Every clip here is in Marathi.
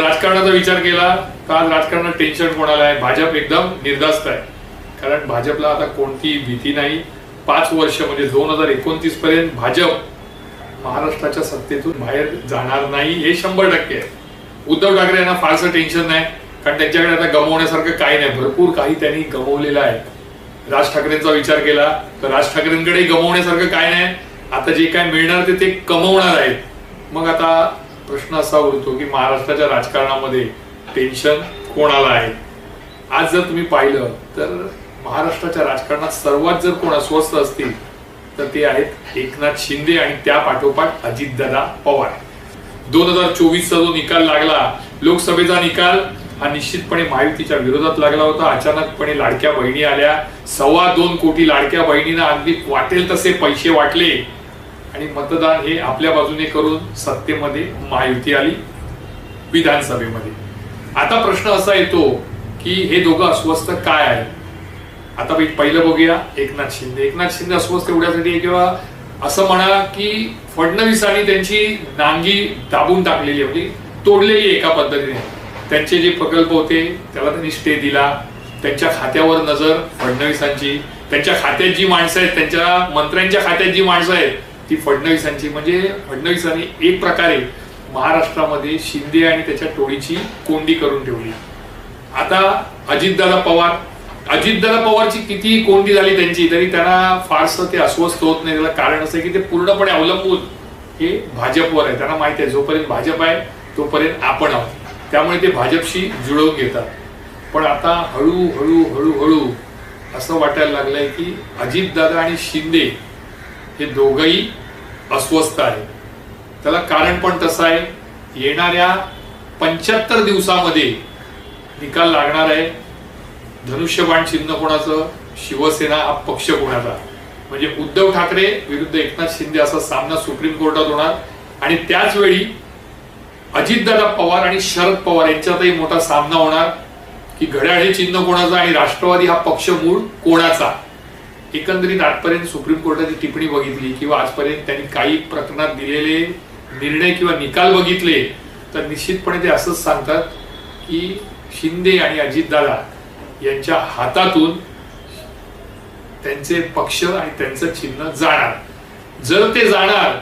राजकारणाचा विचार केला तर आज राजकारणात टेन्शन कोणाला आहे? भाजप एकदम निर्धास्त आहे. कारण भाजपला आता कोणती भीती नाही. पाच वर्ष म्हणजे दोन हजार एकोणतीस पर्यंत भाजप महाराष्ट्राच्या सत्तेतून बाहेर जाणार नाही हे शंभर टक्के आहे. उद्धव ठाकरे यांना फारसं टेन्शन नाही. कारण त्यांच्याकडे आता गमवण्यासारखं काही नाही. भरपूर काही त्यांनी गमवलेलं आहे. राज ठाकरेंचा विचार केला तर राज ठाकरेंकडे गमवण्यासारखं काय नाही. आता जे काय मिळणार ते ते कमवणार आहेत. मग आता प्रश्न असा उरतो की महाराष्ट्राच्या राजकारणामध्ये टेन्शन कोणाला आहे? आज जर तुम्ही पाहिलं तर महाराष्ट्राच्या राजकारणात सर्वात जर कोण अस्वस्थ असतील तर ते आहेत एकनाथ शिंदे आणि त्या पाठोपाठ अजितदादा पवार. दोन हजार चोवीसचा जो निकाल लागला लोकसभेचा निकाल हा निश्चितपणे महायुतीच्या विरोधात लागला होता. अचानकपणे लाडक्या बहिणी आल्या. सव्वा दोन कोटी लाडक्या बहिणींना अगदी वाटेल तसे पैसे वाटले. आणि मतदान हे आपल्या बाजूने करून सत्तेमध्ये महायुती आली विधानसभेमध्ये. आता प्रश्न असा येतो की हे दोघं अस्वस्थ काय आहे? आता पहिलं बघूया एकनाथ शिंदे. एकनाथ शिंदे अस्वस्थ एवढ्यासाठी किंवा असं म्हणा की फडणवीसांनी त्यांची नांगी दाबून टाकलेली आहे म्हणजे तोडलेली आहे एका पद्धतीने. त्यांचे जे प्रकल्प होते त्याला त्यांनी स्टे दिला. त्यांच्या खात्यावर नजर फडणवीसांची. त्यांच्या खात्यात जी माणसं आहेत त्यांच्या मंत्र्यांच्या खात्यात जी माणसं आहेत ती फडणवीसांची. म्हणजे फडणवीसांनी एक प्रकारे महाराष्ट्रामध्ये शिंदे आणि त्याच्या टोळीची कोंडी करून ठेवली. आता अजितदादा पवार अजितदादा पवारची किती कोंडी झाली त्यांची तरी त्यांना फारसं ते अस्वस्थ होत नाही. त्याला कारण असं की ते पूर्णपणे अवलंबून हे भाजपवर आहे. त्यांना माहिती आहे जोपर्यंत भाजप आहे तोपर्यंत आपण आहोत. त्यामुळे ते भाजपशी जुळवून घेतात. पण आता हळूहळू हळूहळू असं वाटायला लागलंय की अजितदादा आणि शिंदे हे दोघही अस्वस्थ आहे त्याला कारण पण तसं आहे येणाऱ्या पंच्याहत्तर दिवसामध्ये निकाल लागणार आहे. धनुष्यबाण चिन्ह कोणाचं? शिवसेना हा पक्ष कोणाचा? म्हणजे उद्धव ठाकरे विरुद्ध एकनाथ शिंदे असा सामना सुप्रीम कोर्टात होणार. आणि त्याच वेळी अजितदादा पवार आणि शरद पवार यांच्यातही मोठा सामना होणार. की घड्याळ हे चिन्ह कोणाचं आणि राष्ट्रवादी हा पक्ष मूळ कोणाचा? एकंदरीत आजपर्यंत सुप्रीम कोर्टाची टिप्पणी बघितली किंवा आजपर्यंत त्यांनी काही प्रकरणात दिलेले निर्णय किंवा निकाल बघितले तर निश्चितपणे ते असंच सांगतात की शिंदे आणि अजितदादा यांच्या हातातून त्यांचे पक्ष आणि त्यांचं चिन्ह जाणार जर ते जाणार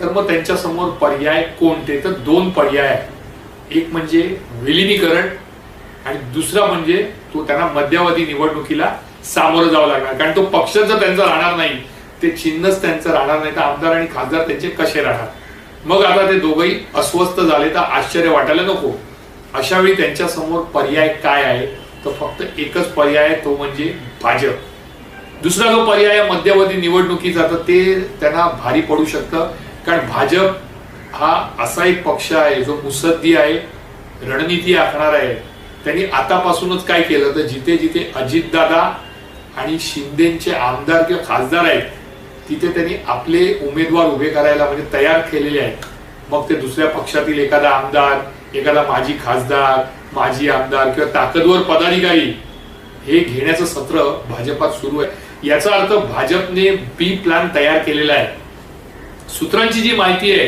तर मग त्यांच्यासमोर पर्याय कोणते तर दोन पर्याय आहेत. एक म्हणजे विलिनीकरण आणि दुसरा म्हणजे तो त्यांना मध्यावधी निवडणुकीला सामोरं जावं लागणार. कारण तो पक्ष जर त्यांचा राहणार नाही ते चिन्हच त्यांचं राहणार नाही तर आमदार आणि खासदार त्यांचे कसे राहणार? मग आता ते दोघंही अस्वस्थ झाले तर आश्चर्य वाटायला नको. अशा वेळी त्यांच्यासमोर पर्याय काय आहे? तर फक्त एकच पर्याय आहे तो म्हणजे भाजप. दुसरा जो पर्याय मध्यावधी निवडणुकीचा तर ते त्यांना भारी पडू शकतं. कारण भाजप हा असा एक पक्ष आहे जो मुसद्दी आहे रणनीती आखणार आहे. त्यांनी आतापासूनच काय केलं? तर जिथे जिथे अजितदादा आणि शिंदेचे आमदार किंवा खासदार आहेत तिथे त्यांनी आपले उमेदवार उभे करायला म्हणजे तयार केलेले आहेत. मग ते दुसऱ्या पक्षातील एखादा आमदार एखादा माजी खासदार माजी आमदार किंवा ताकदवर पदाधिकारी हे घेण्याचं सत्र भाजपात सुरू आहे. याचा अर्थ भाजपने बी प्लॅन तयार केलेला आहे. सूत्रांची जी माहिती आहे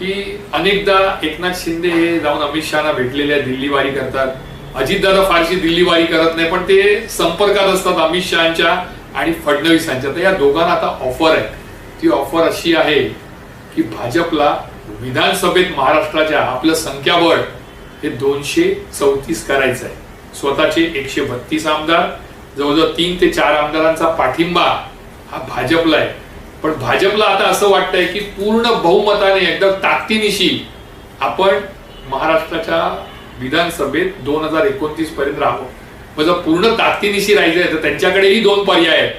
की अनेकदा एकनाथ शिंदे हे जाऊन अमित शहाना भेटलेले आहे दिल्ली वारी करतात. अजितदादा फारशी दिल्लीवारी करत नाही पण ते संपर्कात असतात अमित शहाच्या आणि फडणवीसांच्या तर या दोघांना आता ऑफर आहे. ती ऑफर अशी आहे की भाजपला विधानसभेत महाराष्ट्राच्या आपलं संख्याबळ हे दोनशे चौतीस करायचं आहे. स्वतःचे एकशे बत्तीस आमदार जवळजवळ तीन ते चार आमदारांचा पाठिंबा हा भाजपला आहे. पण भाजपला आता असं वाटतंय की पूर्ण बहुमताने एकदम ताकदीनिशी आपण महाराष्ट्राच्या विधानसभेत दोन हजार एकोणतीस पर्यंत राहावं. मग जर पूर्ण ताकदीनिशी राहायचंय तर त्यांच्याकडेही दोन पर्याय आहेत.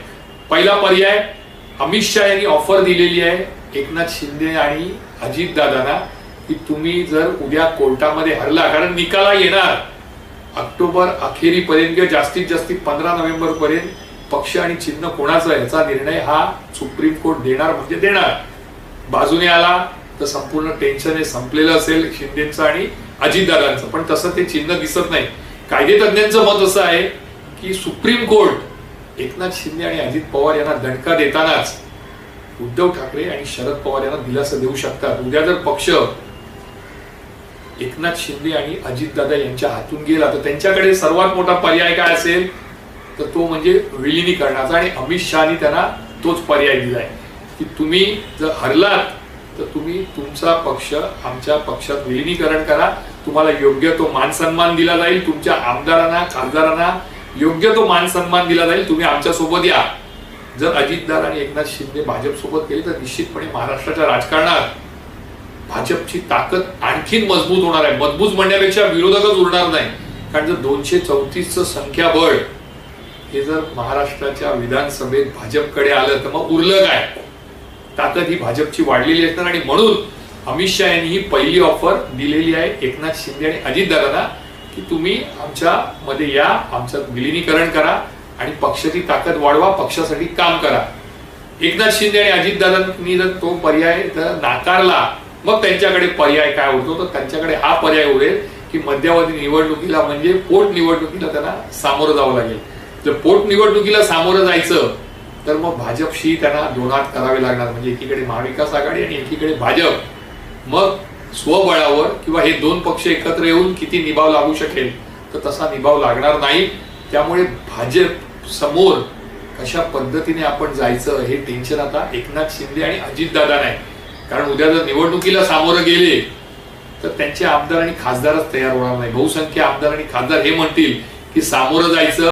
पहिला पर्याय अमित शहा यांनी ऑफर दिलेली आहे एकनाथ शिंदे आणि अजितदादांना की तुम्ही जर उद्या कोर्टामध्ये हरला कारण निकाला येणार. ऑक्टोबर अखेरीपर्यंत किंवा जास्तीत जास्त पंधरा नोव्हेंबर पर्यंत पक्ष आणि चिन्ह कोणाचा याचा निर्णय हा सुप्रीम कोर्ट देणार म्हणजे देणार. बाजूने आला तर संपूर्ण टेन्शन हे संपलेलं असेल शिंदेचं आणि अजितदादांचं. पण तसं ते चिन्ह दिसत नाही. कायदे तज्ज्ञांचं मत असं आहे की सुप्रीम कोर्ट एकनाथ शिंदे आणि अजित पवार यांना दणका देतानाच उद्धव ठाकरे आणि शरद पवार यांना दिलासा देऊ शकतात. उद्या जर पक्ष एकनाथ शिंदे आणि अजितदादा यांच्या हातून गेला तर त्यांच्याकडे सर्वात मोठा पर्याय काय असेल? तर तो म्हणजे विलिनीकरणाचा. आणि अमित शहानी त्यांना तोच पर्याय दिलाय. की तुम्ही जर हरलात तर तुम्ही तुमचा पक्ष आमच्या पक्षात विलिनीकरण करा. तुम्हाला योग्य तो मान सन्मान दिला जाईल. तुमच्या आमदारांना खासदारांना योग्य तो मान सन्मान दिला जाईल. तुम्ही आमच्यासोबत या. जर अजितदार आणि एकनाथ शिंदे भाजप सोबत गेले तर निश्चितपणे महाराष्ट्राच्या राजकारणात भाजपची ताकद आणखीन मजबूत होणार आहे. मजबूत म्हणण्यापेक्षा विरोधकच उरणार नाही. कारण जर दोनशे चौतीसचं संख्याबळ हे जर महाराष्ट्राच्या विधानसभेत भाजपकडे आलं तर मग उरलं काय? ताकद ही भाजपची वाढलेली असणार आणि म्हणून अमित शहा यांनी ही पहिली ऑफर दिलेली आहे. एकनाथ शिंदे आणि अजितदादांना की तुम्ही आमच्या मध्ये या आमचं विलिनीकरण करा आणि पक्षाची ताकद वाढवा पक्षासाठी काम करा. एकनाथ शिंदे आणि अजितदादांनी जर तो पर्याय जर नाकारला मग त्यांच्याकडे पर्याय काय होतो तर त्यांच्याकडे हा पर्याय उरेल की मध्यावधी निवडणुकीला म्हणजे पोट निवडणुकीला त्यांना सामोरं जावं लागेल. जर पोट निवडणुकीला सामोरं जायचं तर मग भाजपशी त्यांना दोनात करावे लागणार. म्हणजे एकीकडे महाविकास आघाडी आणि एकीकडे भाजप. मग स्वबळावर किंवा हे दोन पक्ष एकत्र येऊन किती निभाव लागू शकेल तर तसा निभाव लागणार नाही. त्यामुळे भाजप समोर कशा पद्धतीने आपण जायचं हे टेन्शन आता एकनाथ शिंदे आणि अजितदादा नाही. कारण उद्या जर निवडणुकीला सामोरं गेले तर त्यांचे आमदार आणि खासदारच तयार होणार नाही. बहुसंख्य आमदार आणि खासदार हे म्हणतील की सामोरं जायचं.